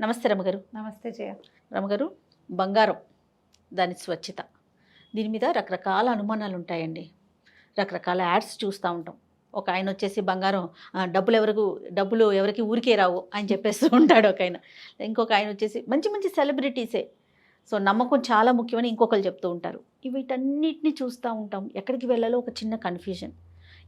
నమస్తే రమగారు. నమస్తే జయ. రమగారు బంగారం దాని స్వచ్ఛత. దీని మీద రకరకాల అనుమానాలు ఉంటాయండి. రకరకాల యాడ్స్ చూస్తూ ఉంటాం. ఒక ఆయన వచ్చేసి బంగారం డబ్బులు ఎవరికి డబ్బులు ఎవరికి ఊరికే రావు అని చెప్పేస్తూ ఉంటాడు ఒక ఆయన. ఇంకొక ఆయన వచ్చేసి మంచి మంచి సెలబ్రిటీసే. సో నమ్మకం చాలా ముఖ్యమని ఇంకొకరు చెప్తూ ఉంటారు. వీటన్నిటిని చూస్తూ ఉంటాం. ఎక్కడికి వెళ్ళాలో ఒక చిన్న కన్ఫ్యూజన్.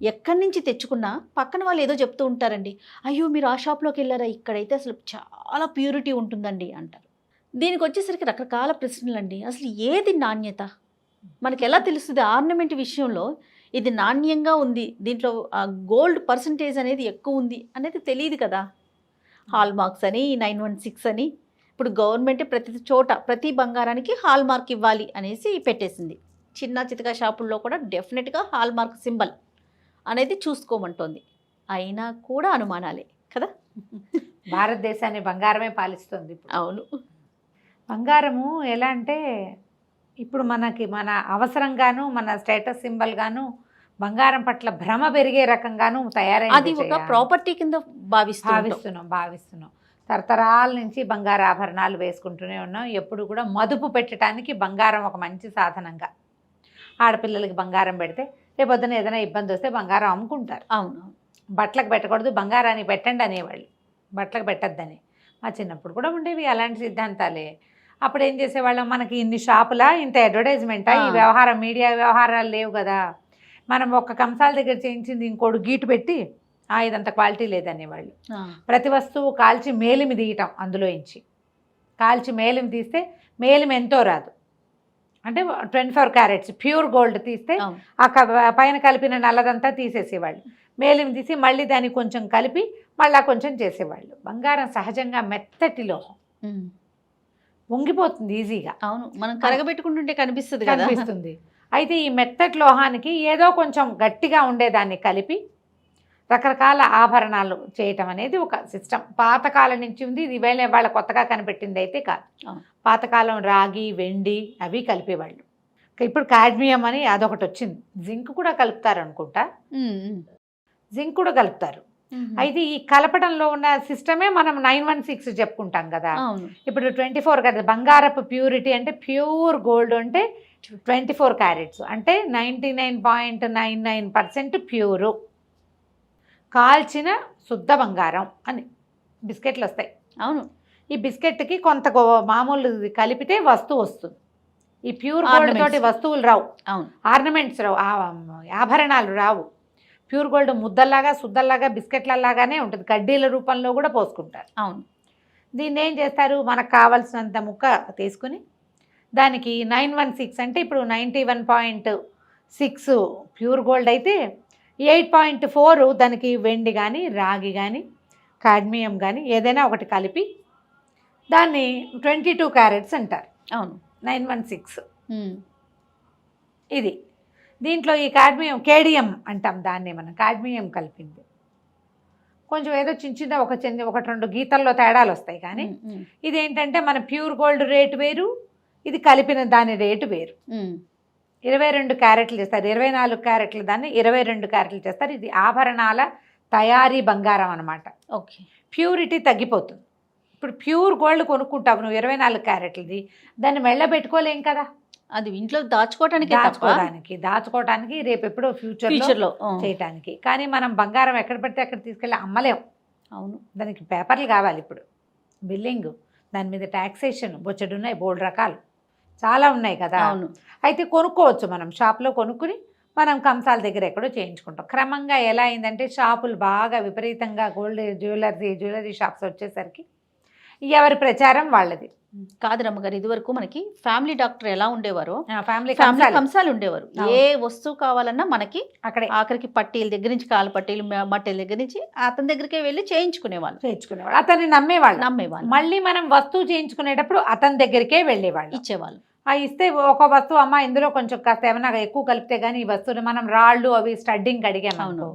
ఎక్కడి నుంచి తెచ్చుకున్నా పక్కన వాళ్ళు ఏదో చెప్తూ ఉంటారండి. అయ్యో మీరు ఆ షాప్లోకి వెళ్ళారా? ఇక్కడైతే అసలు చాలా ప్యూరిటీ ఉంటుందండి అంటారు. దీనికి వచ్చేసరికి రకరకాల ప్రశ్నలు అండి అసలు ఏది నాణ్యత? మనకి ఎలా తెలుస్తుంది? ఆర్నమెంట్ విషయంలో ఇది నాణ్యంగా ఉంది. దీంట్లో గోల్డ్ పర్సంటేజ్ అనేది ఎక్కువ ఉంది అనేది తెలియదు కదా. హాల్ మార్క్స్ అని నైన్ వన్ సిక్స్ అని. ఇప్పుడు గవర్నమెంట్ ప్రతి చోట ప్రతి బంగారానికి హాల్ మార్క్ ఇవ్వాలి అనేసి పెట్టేసింది. చిన్న చితక షాపుల్లో కూడా డెఫినెట్గా హాల్ మార్క్ సింబల్. అనేది చూసుకోమంటోంది. అయినా కూడా అనుమానాలే కదా? భారతదేశాన్ని బంగారమే పాలిస్తుంది అవును. బంగారము ఎలా అంటే ఇప్పుడు మనకి మన అవసరంగాను మన స్టేటస్ సింబల్ గాను బంగారం పట్ల భ్రమ పెరిగే రకంగాను తయారైంది అది ఒక. ప్రాపర్టీ కింద భావిస్తూ. భావిస్తున్నాం భావిస్తున్నాం. తరతరాల నుంచి బంగారు ఆభరణాలు వేసుకుంటూనే ఉన్నాం. ఎప్పుడు కూడా మదుపు పెట్టడానికి బంగారం ఒక మంచి సాధనంగా. ఆడపిల్లలకి బంగారం పెడితే రేపొద్దున ఏదైనా ఇబ్బంది వస్తే బంగారం అమ్ముకుంటారు. అవును. బట్టలకు పెట్టకూడదు బంగారాన్ని పెట్టండి అనేవాళ్ళు. బట్టలకు పెట్టద్దని. మా చిన్నప్పుడు కూడా ఉండేవి అలాంటి సిద్ధాంతాలే. అప్పుడు ఏం చేసేవాళ్ళం? మనకి ఇన్ని షాపులా ఇంత అడ్వర్టైజ్మెంటా? ఈ. వ్యవహారం మీడియా వ్యవహారాలు లేవు కదా. మనం ఒక కంసాల దగ్గర చేయించింది ఇంకోటి గీటు పెట్టి ఆ ఇదంత క్వాలిటీ లేదనేవాళ్ళు. ప్రతి వస్తువు కాల్చి మేలిమి తీయటం అందులో ఇంచి కాల్చి మేలిమి తీస్తే మేలిమి ఎంతో రాదు. అంటే twenty four carats pure gold తీస్తే ఆ పైన కలిపిన నల్లదంతా తీసేసేవాళ్ళు. మేలిమి తీసి మళ్ళీ దాన్ని కొంచెం కలిపి మళ్ళా కొంచెం చేసేవాళ్ళు. బంగారం సహజంగా మెత్తటి లోహం. వంగిపోతుంది ఈజీగా. అవును. మనం కరగబెట్టుకుంటుంటే కనిపిస్తుంది కనిపిస్తుంది. అయితే ఈ మెత్తటి లోహానికి ఏదో కొంచెం గట్టిగా ఉండేదాన్ని కలిపి రకరకాల ఆభరణాలు చేయటం అనేది ఒక సిస్టమ్ పాతకాలం నుంచి ఉంది. ఇది వేళ వాళ్ళ కొత్తగా కనిపెట్టింది అయితే కాదు. పాతకాలం రాగి వెండి అవి కలిపేవాళ్ళు. ఇప్పుడు కాడ్మియం అని అదొకటి వచ్చింది. జింక్ కూడా కలుపుతారు అనుకుంటా. జింక్ కూడా కలుపుతారు. అయితే ఈ కలపడంలో ఉన్న సిస్టమే మనం నైన్ వన్ సిక్స్ చెప్పుకుంటాం కదా. ఇప్పుడు ట్వంటీ ఫోర్ కదా. బంగారపు ప్యూరిటీ అంటే ప్యూర్ గోల్డ్ అంటే ట్వంటీ ఫోర్ క్యారెట్స్. అంటే ninety nine point nine nine percent pure. కాల్చిన శుద్ధ బంగారం అని బిస్కెట్లు వస్తాయి. అవును. ఈ బిస్కెట్కి కొంత మామూలు కలిపితే వస్తువు వస్తుంది. ఈ ప్యూర్ గోల్డ్. తోటి వస్తువులు రావు. అవును. ఆర్నమెంట్స్ రావు. ఆభరణాలు రావు. ప్యూర్ గోల్డ్ ముద్దల్లాగా శుద్ధల్లాగా బిస్కెట్లలాగానే ఉంటుంది. కడ్డీల రూపంలో కూడా పోసుకుంటారు. అవును. దీన్ని ఏం చేస్తారు? మనకు కావాల్సినంత ముక్క తీసుకుని దానికి నైన్ వన్ సిక్స్ అంటే ఇప్పుడు ninety one point six pure gold అయితే ఎయిట్ పాయింట్ ఫోర్ దానికి వెండి కానీ రాగి కానీ కాడ్మియం కానీ ఏదైనా ఒకటి కలిపి దాన్ని ట్వంటీ టూ క్యారెట్స్ అంటారు. అవును. Nine one six. ఇది. దీంట్లో ఈ కాడ్మియం కేడియం అంటాం దాన్ని మనం కాడ్మియం కలిపింది. కొంచెం ఏదో చిన్న చిన్న ఒక చిన్న ఒకటి రెండు గీతల్లో తేడాలు వస్తాయి కానీ ఉమ్, ఇదేంటంటే మన ప్యూర్ గోల్డ్ రేటు వేరు ఇది కలిపిన దాని రేటు వేరు. ఇరవై రెండు క్యారెట్లు చేస్తారు. ఇరవై నాలుగు క్యారెట్లు దాన్ని ఇరవై రెండు క్యారెట్లు చేస్తారు. ఇది ఆభరణాల తయారీ బంగారం అనమాట ఓకే. ప్యూరిటీ తగ్గిపోతుంది. ఇప్పుడు ప్యూర్ గోల్డ్ కొనుక్కుంటావు నువ్వు ఇరవై నాలుగు క్యారెట్లది. దాన్ని మెళ్ళ పెట్టుకోలేం కదా? అది ఇంట్లో దాచుకోవటానికి తప్ప? దాచుకోవడానికి. దాచుకోవడానికి రేపు ఎప్పుడో ఫ్యూచర్ ఫ్యూచర్లో ఆ, చేయటానికి. కానీ మనం బంగారం ఎక్కడ పడితే అక్కడ తీసుకెళ్ళి అమ్మలేం. అవును. దానికి పేపర్లు కావాలి ఇప్పుడు. బిల్లింగ్ దాని మీద ట్యాక్సేషన్ బొచ్చడు ఉన్నాయి బోల్డ్ రకాలు. చాలా ఉన్నాయి కదా. అవును. అయితే కొనుక్కోవచ్చు మనం. షాప్లో కొనుక్కుని మనం కంసాల దగ్గర ఎక్కడో చేయించుకుంటాం. క్రమంగా ఎలా అయిందంటే షాపులు బాగా విపరీతంగా గోల్డ్ జ్యువెలరీ జ్యువెలరీ షాప్స్ వచ్చేసరికి ఎవరి ప్రచారం వాళ్ళది. కాదు రమ్మగారు ఇది వరకు మనకి ఫ్యామిలీ డాక్టర్ ఎలా ఉండేవారో ఫ్యామిలీ ఫ్యామిలీ కంసాలు. ఉండేవారు. ఏ వస్తువు కావాలన్నా మనకి అక్కడే. ఆఖరికి పట్టీల దగ్గర నుంచి కాలు పట్టీలు మ- మట్టెల దగ్గర నుంచి అతని దగ్గరికే వెళ్ళి చేయించుకునేవాళ్ళు. చేయించుకునేవాళ్ళు. అతన్ని నమ్మేవాళ్ళు. నమ్మేవాళ్ళు. మళ్ళీ మనం వస్తువు చేయించుకునేటప్పుడు అతని దగ్గరికే వెళ్ళేవాళ్ళు. ఇచ్చేవాళ్ళు. ఇస్తే ఒక వస్తువు అమ్మ ఇందులో కొంచెం కాస్త ఏమైనా ఎక్కువ కలిపితే కానీ ఈ వస్తువుని మనం రాళ్ళు అవి స్టడ్డింగ్ అడిగాము.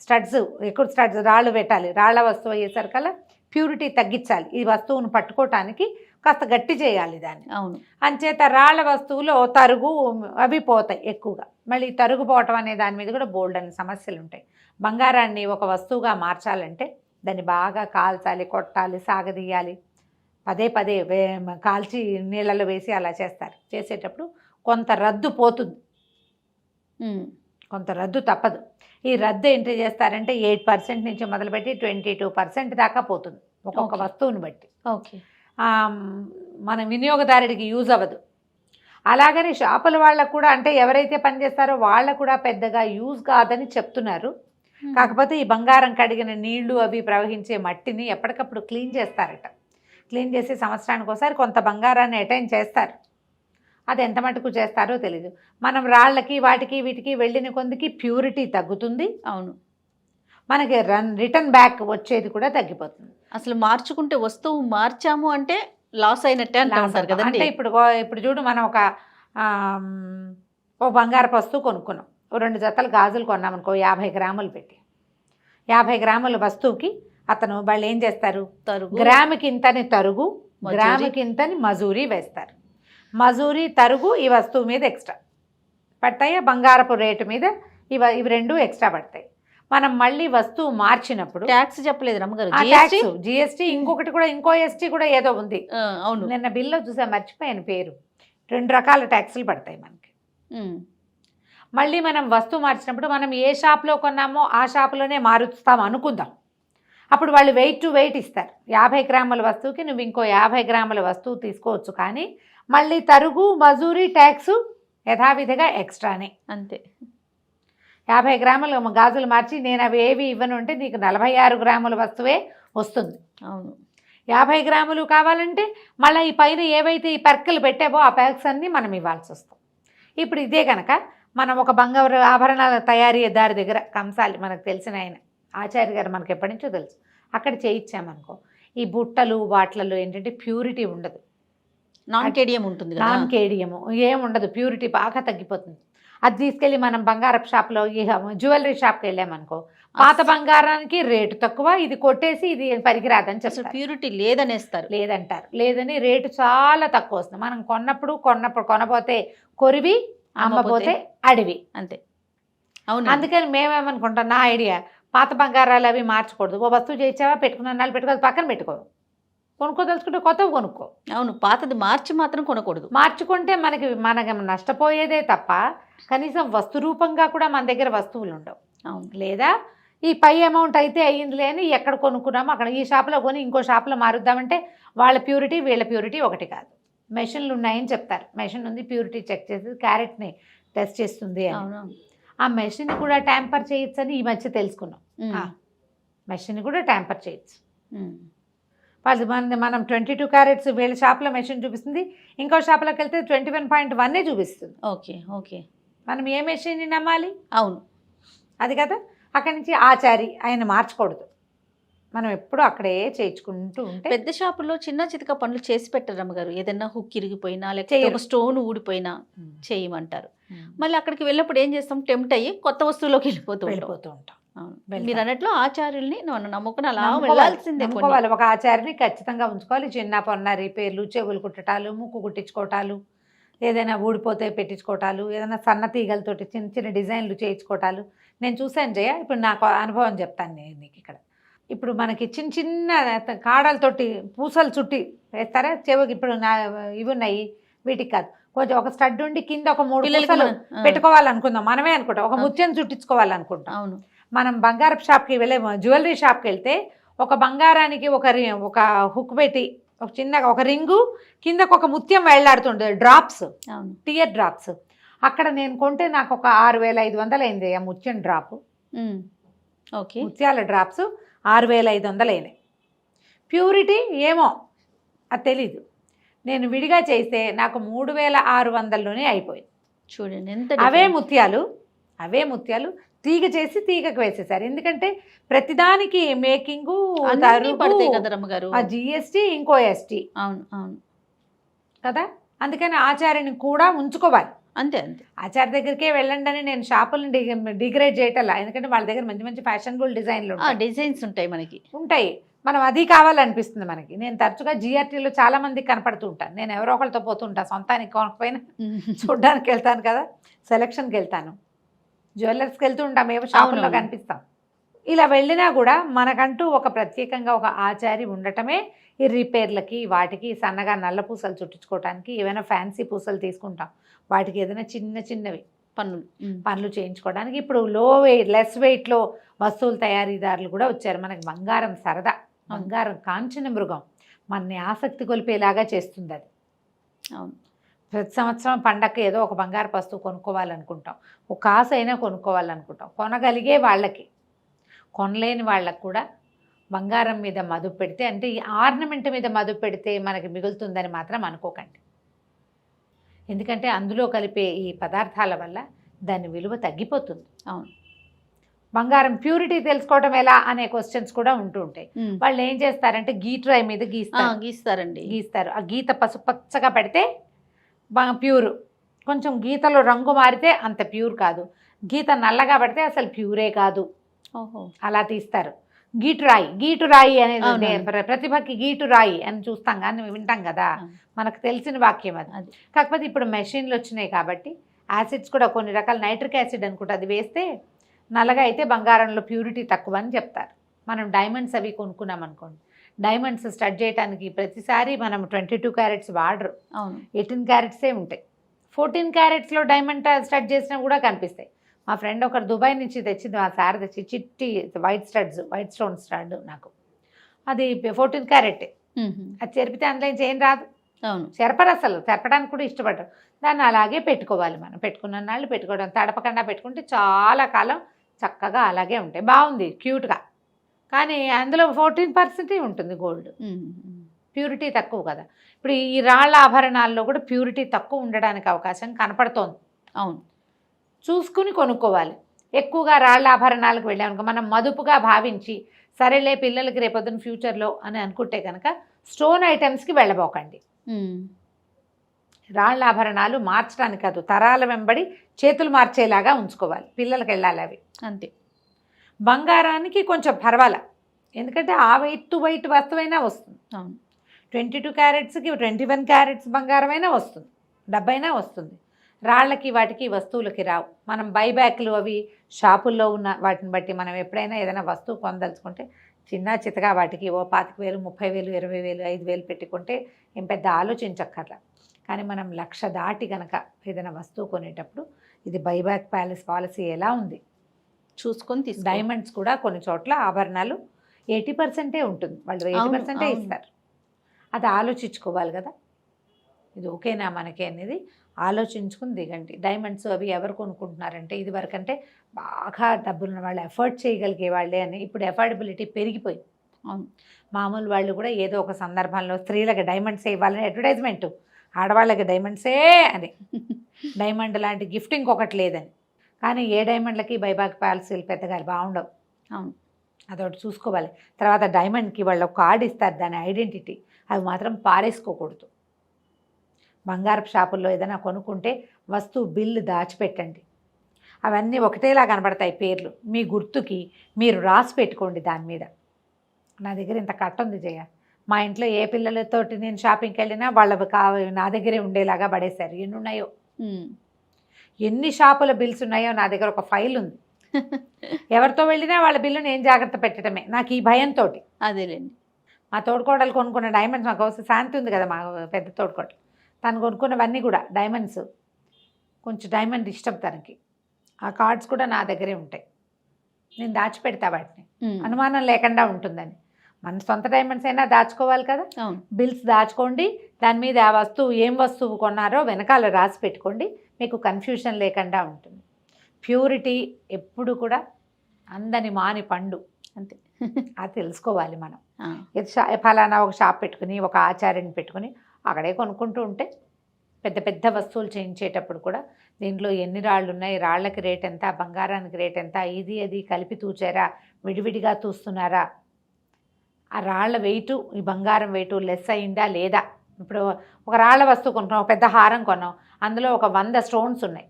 స్టడ్స్ ఎక్కువ స్టడ్స్ రాళ్ళు పెట్టాలి. రాళ్ళ వస్తువు అయ్యేసరికల్లా ప్యూరిటీ తగ్గించాలి. ఈ వస్తువును పట్టుకోవటానికి కాస్త గట్టి చేయాలి దాన్ని. అవును. అంచేత రాళ్ళ వస్తువులో తరుగు అవి పోతాయి ఎక్కువగా. మళ్ళీ తరుగు పోవటం అనే దాని మీద కూడా బోల్డ్ అనే సమస్యలు ఉంటాయి. బంగారాన్ని ఒక వస్తువుగా మార్చాలంటే దాన్ని బాగా కాల్చాలి కొట్టాలి సాగదీయాలి. పదే పదే కాల్చి నీళ్ళలో వేసి అలా చేస్తారు. చేసేటప్పుడు కొంత రద్దు పోతుంది. కొంత రద్దు తప్పదు. ఈ రద్దు ఏంటి చేస్తారంటే ఎయిట్ పర్సెంట్ నుంచి మొదలుపెట్టి ట్వంటీ టూ పర్సెంట్ దాకా పోతుంది. ఒక్కొక్క. వస్తువుని బట్టి. ఓకే. మన వినియోగదారుడికి యూజ్ అవ్వదు. అలాగని షాపుల వాళ్ళకు కూడా అంటే ఎవరైతే పనిచేస్తారో వాళ్ళకు కూడా పెద్దగా యూజ్ కాదని చెప్తున్నారు. కాకపోతే ఈ బంగారం కడిగిన నీళ్ళు అవి ప్రవహించే మట్టిని ఎప్పటికప్పుడు క్లీన్ చేస్తారట. క్లీన్ చేసి సంవత్సరానికి ఒకసారి కొంత బంగారాన్ని అటైన్ చేస్తారు. అది ఎంత మటుకు చేస్తారో తెలీదు. మనం రాళ్ళకి వాటికి వీటికి వెళ్ళిన కొందికి ప్యూరిటీ తగ్గుతుంది. అవును. మనకి రన్ రిటర్న్ బ్యాక్ వచ్చేది కూడా తగ్గిపోతుంది. అసలు మార్చుకుంటే వస్తువు మార్చాము అంటే లాస్ అయినట్టే అంటూ లాస్ ఉంటారు అవుతాం. కదండి. అంటే ఇప్పుడు ఇప్పుడు చూడు మనం ఒక ఓ బంగారపు వస్తువు కొనుక్కున్నాం. ఓ రెండు జతలు గాజులు కొన్నాం అనుకో యాభై గ్రాములు పెట్టి. యాభై గ్రాముల వస్తువుకి అతను వాళ్ళు ఏం చేస్తారు? గ్రాముకి ఇంతని తరుగు. గ్రాముకి ఇంతని మజూరీ వేస్తారు. మజూరీ తరుగు ఈ వస్తువు మీద ఎక్స్ట్రా పడతాయి? బంగారపు రేటు మీద ఇవ ఇవి రెండు ఎక్స్ట్రా పడతాయి. మనం మళ్ళీ వస్తువు మార్చినప్పుడు ట్యాక్స్ చెప్పలేదు రమ్మగారు. జిఎస్టీ ఇంకొకటి కూడా ఇంకో ఎస్టీ కూడా ఏదో ఉంది. అవును. నిన్న బిల్లో చూసా మర్చిపోయాను పేరు. రెండు రకాల ట్యాక్సులు పడతాయి మనకి. మళ్ళీ మనం వస్తువు మార్చినప్పుడు మనం ఏ షాప్లో కొన్నామో ఆ షాప్లోనే మారుస్తాం అనుకుందాం. అప్పుడు వాళ్ళు వెయిట్ టు వెయిట్ ఇస్తారు. యాభై గ్రాముల వస్తువుకి నువ్వు ఇంకో యాభై గ్రాముల వస్తువు తీసుకోవచ్చు కానీ మళ్ళీ తరుగు మజూరీ ట్యాక్సు యథావిధిగా ఎక్స్ట్రానే అంతే. యాభై గ్రాముల గాజులు మార్చి నేను అవి ఏవి ఇవ్వను అంటే నీకు నలభై ఆరు గ్రాముల వస్తువే వస్తుంది. అవును. యాభై గ్రాములు కావాలంటే మళ్ళీ ఈ పైన ఏవైతే ఈ పర్కలు పెట్టావో ఆ ప్యాక్స్ అన్నీ మనం ఇవ్వాల్సి వస్తుంది ఇప్పుడు ఇదే కనుక మనం ఒక బంగారు ఆభరణాల తయారీ దారి దగ్గర కంసాలి మనకు తెలిసిన ఆయన. ఆచార్య గారు మనకి ఎప్పటి నుంచో తెలుసు. అక్కడ చేయించామనుకో ఈ బుట్టలు వాట్లలో ఏంటంటే ప్యూరిటీ ఉండదు. నాన్ కేడియం ఉంటుంది నాన్ కేడియము ఏం ఉండదు. ప్యూరిటీ బాగా తగ్గిపోతుంది. అది తీసుకెళ్ళి మనం బంగారపు షాప్లో ఈ జ్యువెలరీ షాప్కి వెళ్ళామనుకో పాత బంగారానికి రేటు తక్కువ ఇది కొట్టేసి ఇది పనికిరాదని అసలు చెప్తారు ప్యూరిటీ లేదనేస్తారు. లేదంటారు. లేదని రేటు చాలా తక్కువ వస్తుంది. మనం కొన్నప్పుడు కొన్నప్పుడు కొనబోతే కొరివి అమ్మబోతే అడివి. అంతే. అవును అందుకని మేమేమనుకుంటాం నా ఐడియా పాత బంగారాలు అవి మార్చకూడదు. ఓ వస్తువు చేయించావా? పెట్టుకున్న నాళ్ళు పెట్టుకో. అది పక్కన పెట్టుకో. కొనుక్కోదలుచుకుంటే కొత్తవి కొనుక్కో. అవును పాతది మార్చి మాత్రం కొనకూడదు. మార్చుకుంటే మనకి మనకి నష్టపోయేదే తప్ప కనీసం వస్తు రూపంగా కూడా మన దగ్గర వస్తువులు ఉండవు. అవును. లేదా ఈ పై అమౌంట్ అయితే అయ్యిందిలే అని ఎక్కడ కొనుక్కున్నామో అక్కడ ఈ షాప్లో కొని ఇంకో షాప్లో మారుద్దామంటే వాళ్ళ ప్యూరిటీ వీళ్ళ ప్యూరిటీ ఒకటి కాదు. మెషిన్లు ఉన్నాయని చెప్తారు. మెషిన్ ఉంది ప్యూరిటీ చెక్ చేసి క్యారెట్ని టెస్ట్ చేస్తుంది అని. అవును ఆ మెషిన్ కూడా ట్యాంపర్ చేయొచ్చని ఈ మధ్య తెలుసుకున్నాం. మెషిన్ కూడా ట్యాంపర్ చేయొచ్చు. వాళ్ళు మన మనం ట్వంటీ టూ క్యారెట్స్ వీళ్ళ షాప్లో మెషిన్ చూపిస్తుంది ఇంకో షాప్లోకి వెళ్తే ట్వంటీ వన్ పాయింట్ వన్నే చూపిస్తుంది. Okay okay. మనం ఏ మెషిన్ని నమ్మాలి? అవును. అది కదా అక్కడి నుంచి ఆచారి ఆయన మార్చకూడదు. మనం ఎప్పుడూ అక్కడే చేయించుకుంటూ ఉంటే పెద్ద షాపుల్లో చిన్న చితక పనులు చేసి పెట్టరు అమ్మగారు. ఏదైనా హుక్ ఇరిగిపోయినా లేకపోతే. ఒక స్టోన్ ఊడిపోయినా చేయమంటారు. మళ్ళీ అక్కడికి వెళ్ళినప్పుడు ఏం చేస్తాం? టెంప్ట్ అయ్యి కొత్త వస్తువులోకి వెళ్ళిపోతూ ఉంటాం. వెళ్ళిపోతూ ఉంటాం. మీరు అన్నట్లు ఆచార్యుల్ని మనం నమ్ముకుని అలా. వెళ్ళాల్సిందే ఒక ఆచారిని ఖచ్చితంగా ఉంచుకోవాలి. చిన్న పొన్న రిపేర్లు చెవులు కుట్టటాలు ముక్కు కుట్టించుకోవటాలు ఏదైనా ఊడిపోతే పెట్టించుకోవటాలు ఏదైనా సన్న తీగలతోటి చిన్న చిన్న డిజైన్లు చేయించుకోవటాలు. నేను చూశాను జయ ఇప్పుడు నాకు అనుభవం చెప్తాను నేను నీకు ఇక్కడ. ఇప్పుడు మనకి చిన్న చిన్న కాడలతోటి పూసలు చుట్టి వేస్తారా? చెవికి ఇప్పుడు నా ఇవి ఉన్నాయి. వీటికి కాదు. కొంచెం ఒక స్టడ్ ఉండి కింద ఒక మూడు పూసలు ఆ, పెట్టుకోవాలనుకుందాం. మనమే అనుకుంటాం. ఒక. ముత్యం చుట్టించుకోవాలనుకుంటాం. అవును. మనం బంగారపు షాప్కి వెళ్ళే జ్యువెలరీ షాప్కి వెళ్తే ఒక బంగారానికి ఒక రి- ఒక హుక్ పెట్టి ఒక చిన్న ఒక రింగు కిందకు ఒక ముత్యం వేలాడుతుంటుంది డ్రాప్స్. అవును. Tear drops. అక్కడ నేను కొంటే నాకు ఒక ఆరు వేల ఐదు వందలు అయింది ఆ ముత్యం డ్రాప్. ఓకే. ముత్యాల డ్రాప్స్. ఆరు వేల ఐదు వందలు అయినాయి ప్యూరిటీ ఏమో? అది తెలీదు. నేను విడిగా చేస్తే నాకు మూడు వేల ఆరు వందల్లోనే అయిపోయింది. చూడండి ఎంత అవే. ముత్యాలు అవే ముత్యాలు తీగ చేసి తీగకు వేసేసారు. ఎందుకంటే ప్రతిదానికి మేకింగు జిఎస్టీ ఇంకో ఎస్టీ. అవును అవును. కదా? అందుకని ఆచార్యని కూడా ఉంచుకోవాలి. అంతే అంతే. ఆచార్య దగ్గరికే వెళ్ళండి అని నేను షాపులను డిగ్రేడ్ చేయటల్లా ఎందుకంటే వాళ్ళ దగ్గర మంచి మంచి ఫ్యాషనబుల్ డిజైన్లు. డిజైన్స్ ఉంటాయి మనకి. ఉంటాయి. మనం అది కావాలనిపిస్తుంది మనకి. నేను తరచుగా జిఆర్టీలో చాలా మందికి కనపడుతూ ఉంటాను. నేను ఎవరో ఒకరితో పోతుంటా సొంతానికి కొనకపోయినా చూడ్డానికి వెళ్తాను కదా. సెలక్షన్కి వెళ్తాను. జ్యువెలర్స్కి వెళ్తూ ఉంటాం. ఏవో షాపుల్లో. కనిపిస్తాం. ఇలా వెళ్ళినా కూడా మనకంటూ ఒక ప్రత్యేకంగా ఒక ఆచారి ఉండటమే ఈ రిపేర్లకి వాటికి సన్నగా నల్ల పూసలు చుట్టించుకోవడానికి ఏమైనా ఫ్యాన్సీ పూసలు తీసుకుంటాం. వాటికి ఏదైనా చిన్న చిన్నవి పన్నులు. ఉమ్. పనులు చేయించుకోవడానికి ఇప్పుడు లో వెయిట్ లెస్ వెయిట్లో వస్తువుల తయారీదారులు కూడా వచ్చారు. మనకి బంగారం సరదా బంగారం కాంచన మృగం మనని ఆసక్తి కొలిపేలాగా చేస్తుంది అది. అవును. ప్రతి సంవత్సరం పండగకి ఏదో ఒక బంగారు వస్తువు కొనుక్కోవాలనుకుంటాం. ఒక కాసు అయినా కొనుక్కోవాలనుకుంటాం. కొనగలిగే వాళ్ళకి కొనలేని వాళ్ళకి కూడా బంగారం మీద మదుపు పెడితే అంటే ఈ ఆర్నమెంట్ మీద మదుపు పెడితే మనకి మిగులుతుందని మాత్రం అనుకోకండి. ఎందుకంటే అందులో కలిపే ఈ పదార్థాల వల్ల దాని విలువ తగ్గిపోతుంది. అవును. బంగారం ప్యూరిటీ తెలుసుకోవడం ఎలా అనే క్వశ్చన్స్ కూడా ఉంటూ ఉంటాయి. వాళ్ళు ఏం చేస్తారంటే గీట్రాయి మీద గీస్తారు. గీస్తారండి. గీస్తారు. ఆ గీత పసుపచ్చగా పెడితే ప్యూర్. కొంచెం గీతలో రంగు మారితే అంత ప్యూర్ కాదు. గీత నల్లగా పడితే అసలు ప్యూరే కాదు. ఓహో. అలా తీస్తారు. గీటు రాయి గీటు రాయి అనేది ప్రతిభకి గీటు రాయి అని చూస్తాం కానీ వింటాం కదా. మనకు తెలిసిన వాక్యం అది. అది. కాకపోతే ఇప్పుడు మెషిన్లు వచ్చినాయి కాబట్టి యాసిడ్స్ కూడా కొన్ని రకాల నైట్రిక్ యాసిడ్ అనుకుంటే అది వేస్తే నల్లగా అయితే బంగారంలో ప్యూరిటీ తక్కువ అని చెప్తారు. మనం డైమండ్స్ అవి కొనుక్కున్నాం అనుకోండి. డైమండ్స్ స్టడ్ చేయడానికి ప్రతిసారి మనం ట్వంటీ టూ క్యారెట్స్ వాడరు. అవును. ఎయిటీన్ క్యారెట్సే ఉంటాయి. ఫోర్టీన్ క్యారెట్స్లో డైమండ్ స్టడ్ చేసినా కూడా కనిపిస్తాయి. మా ఫ్రెండ్ ఒకరు దుబాయ్ నుంచి తెచ్చింది మా సార్ తెచ్చి చిట్టి white studs white stone stud నాకు. అది ఫోర్టీన్ క్యారెట్. అది చెరిపితే అందులో ఏం రాదు. అవును. చెరపరు అసలు చెరపడానికి కూడా ఇష్టపడరు. దాన్ని అలాగే పెట్టుకోవాలి మనం. పెట్టుకున్న నాళ్ళు పెట్టుకోవడం తడపకుండా పెట్టుకుంటే చాలా కాలం చక్కగా అలాగే ఉంటాయి. బాగుంది క్యూట్గా. కానీ అందులో ఫోర్టీన్ పర్సెంటే ఉంటుంది గోల్డ్. ప్యూరిటీ తక్కువ కదా. ఇప్పుడు ఈ రాళ్ళ ఆభరణాల్లో కూడా ప్యూరిటీ తక్కువ ఉండడానికి అవకాశం కనపడుతోంది. అవును. చూసుకుని కొనుక్కోవాలి. ఎక్కువగా రాళ్ళ ఆభరణాలకు వెళ్ళామనుకో మనం మదుపుగా భావించి సరేలే పిల్లలకి రేపొద్దున ఫ్యూచర్లో అని అనుకుంటే కనుక స్టోన్ ఐటమ్స్కి వెళ్ళబోకండి. రాళ్ళ ఆభరణాలు మార్చడానికి కాదు తరాల వెంబడి చేతులు మార్చేలాగా ఉంచుకోవాలి. పిల్లలకి వెళ్ళాలి అవి. అంతే. బంగారానికి కొంచెం పర్వాల ఎందుకంటే ఆ వెయిట్ టు వెయిట్ వస్తువైనా వస్తుంది. ట్వంటీ టూ క్యారెట్స్కి ట్వంటీ వన్ క్యారెట్స్ బంగారమైనా వస్తుంది డబ్బైనా వస్తుంది. రాళ్ళకి వాటికి వస్తువులకి రావు. మనం బైబ్యాక్లు అవి షాపుల్లో ఉన్న వాటిని బట్టి మనం ఎప్పుడైనా ఏదైనా వస్తువు కొనదలుచుకుంటే చిన్న చితగా వాటికి ఓ పాతిక వేలు ముప్పై వేలు ఇరవై వేలు ఐదు వేలు పెట్టుకుంటే ఏం పెద్ద ఆలోచించక్కర్లా. కానీ మనం లక్ష దాటి గనక ఏదైనా వస్తువు కొనేటప్పుడు ఇది బైబ్యాక్ ప్యాలెస్ పాలసీ ఎలా ఉంది? చూసుకొని తీసుకో. డైమండ్స్ కూడా కొన్ని చోట్ల ఆభరణాలు ఎయిటీ పర్సెంటే ఉంటుంది. వాళ్ళు ఎయిటీ పర్సెంటే. ఇస్తారు. అది ఆలోచించుకోవాలి కదా. ఇది ఓకేనా మనకి అనేది? ఆలోచించుకుని దిగండి. డైమండ్స్ అవి ఎవరు కొనుక్కుంటున్నారంటే ఇది వరకంటే బాగా డబ్బులున్న వాళ్ళు ఎఫర్ట్ చేయగలిగే వాళ్ళే అని ఇప్పుడు ఎఫర్డబిలిటీ పెరిగిపోయింది. అవును. మామూలు వాళ్ళు కూడా ఏదో ఒక సందర్భంలో స్త్రీలకి డైమండ్స్ ఇవ్వాలని అడ్వర్టైజ్మెంట్ ఆడవాళ్ళకి డైమండ్సే అని. డైమండ్ లాంటి గిఫ్ట్ ఇంకొకటి లేదని. కానీ ఏ డైమండ్లకి బైబాక్ పాలసీలు పెద్దగా బాగుండవు. అవును. అదొకటి చూసుకోవాలి. తర్వాత డైమండ్కి వాళ్ళు ఒక కార్డు ఇస్తారు దాని ఐడెంటిటీ. అవి మాత్రం పారేసుకోకూడదు. బంగారపు షాపుల్లో ఏదైనా కొనుక్కుంటే వస్తువు బిల్లు దాచిపెట్టండి. అవన్నీ ఒకటేలా కనబడతాయి పేర్లు. మీ గుర్తుకి మీరు రాసి పెట్టుకోండి దాని మీద. నా దగ్గర ఇంత కట్ట ఉంది జయ. మా ఇంట్లో ఏ పిల్లలతోటి నేను షాపింగ్కి వెళ్ళినా వాళ్ళవి కావ నా దగ్గరే ఉండేలాగా పడేశారు. ఎన్ని ఉన్నాయో. ఎన్ని షాపుల బిల్స్ ఉన్నాయో నా దగ్గర ఒక ఫైల్ ఉంది. ఎవరితో వెళ్ళినా వాళ్ళ బిల్లు నేను జాగ్రత్త పెట్టడమే నాకు ఈ భయంతో అదేలేండి. మా తోడుకోడలు కొనుక్కున్న డైమండ్స్ మాకు శాంతి ఉంది కదా మా పెద్ద తోడుకోడలు. తను కొనుక్కున్నవన్నీ కూడా డైమండ్స్ కొంచెం డైమండ్ ఇష్టం తనకి. ఆ కార్డ్స్ కూడా నా దగ్గరే ఉంటాయి. నేను దాచిపెడతా వాటిని. అనుమానం లేకుండా ఉంటుందని. మన సొంత డైమండ్స్ అయినా దాచుకోవాలి కదా. బిల్స్ దాచుకోండి. దాని మీద ఆ వస్తువు ఏం వస్తువు కొన్నారో వెనకాల రాసి పెట్టుకోండి. మీకు కన్ఫ్యూషన్ లేకుండా ఉంటుంది. ప్యూరిటీ ఎప్పుడు కూడా అందని మాని పండు. అంతే. అది తెలుసుకోవాలి మనం. ఫలానా ఒక షాప్ పెట్టుకుని ఒక ఆచార్యని పెట్టుకుని అక్కడే కొనుక్కుంటూ ఉంటే పెద్ద పెద్ద వస్తువులు చేయించేటప్పుడు కూడా దీంట్లో ఎన్ని రాళ్ళు ఉన్నాయి రాళ్ళకి రేట్ ఎంత బంగారానికి రేట్ ఎంత ఇది అది కలిపి తూచారా విడివిడిగా తూస్తున్నారా? ఆ రాళ్ళ వెయిటు ఈ బంగారం వెయిటు లెస్ అయిందా లేదా? ఇప్పుడు ఒక రాళ్ళ వస్తువు కొనుక్కున్నాం ఒక పెద్ద హారం కొన్నాం అందులో ఒక వంద స్టోన్స్ ఉన్నాయి.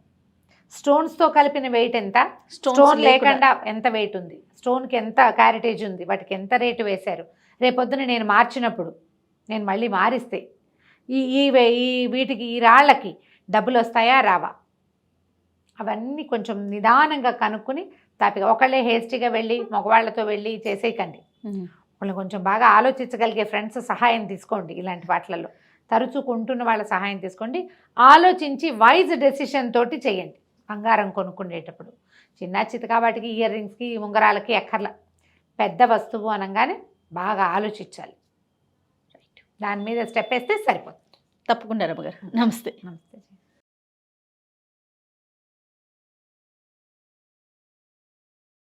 స్టోన్స్తో కలిపిన వెయిట్ ఎంత? స్టోన్ లేకుండా. లేకుండా ఎంత వెయిట్ ఉంది? స్టోన్కి ఎంత క్యారెటేజ్ ఉంది? వాటికి ఎంత రేటు వేశారు? రేపొద్దున నేను మార్చినప్పుడు నేను మళ్ళీ మారిస్తే ఈ ఈ వే- ఈ వీటికి ఈ రాళ్ళకి డబ్బులు వస్తాయా రావా. అవన్నీ కొంచెం నిదానంగా కనుక్కుని తాపిగా ఒకళ్ళే హేస్టీగా వెళ్ళి మగవాళ్ళతో వెళ్ళి చేసేయకండి. వాళ్ళు కొంచెం బాగా ఆలోచించగలిగే ఫ్రెండ్స్ సహాయం తీసుకోండి ఇలాంటి వాటిలలో. తరచూ కొంటున్న వాళ్ళ సహాయం తీసుకోండి. ఆలోచించి వైజ్ డెసిషన్ తోటి చేయండి. బంగారం కొనుక్కునేటప్పుడు. చిన్న చితకా వాటికి ఇయర్ రింగ్స్కి ఉంగరాలకి ఎక్కర్ల పెద్ద వస్తువు అనగానే బాగా ఆలోచించాలి. దాని మీద స్టెప్ వేస్తే సరిపోతుంది. తప్పకుండా రమ్మగారు నమస్తే. నమస్తే.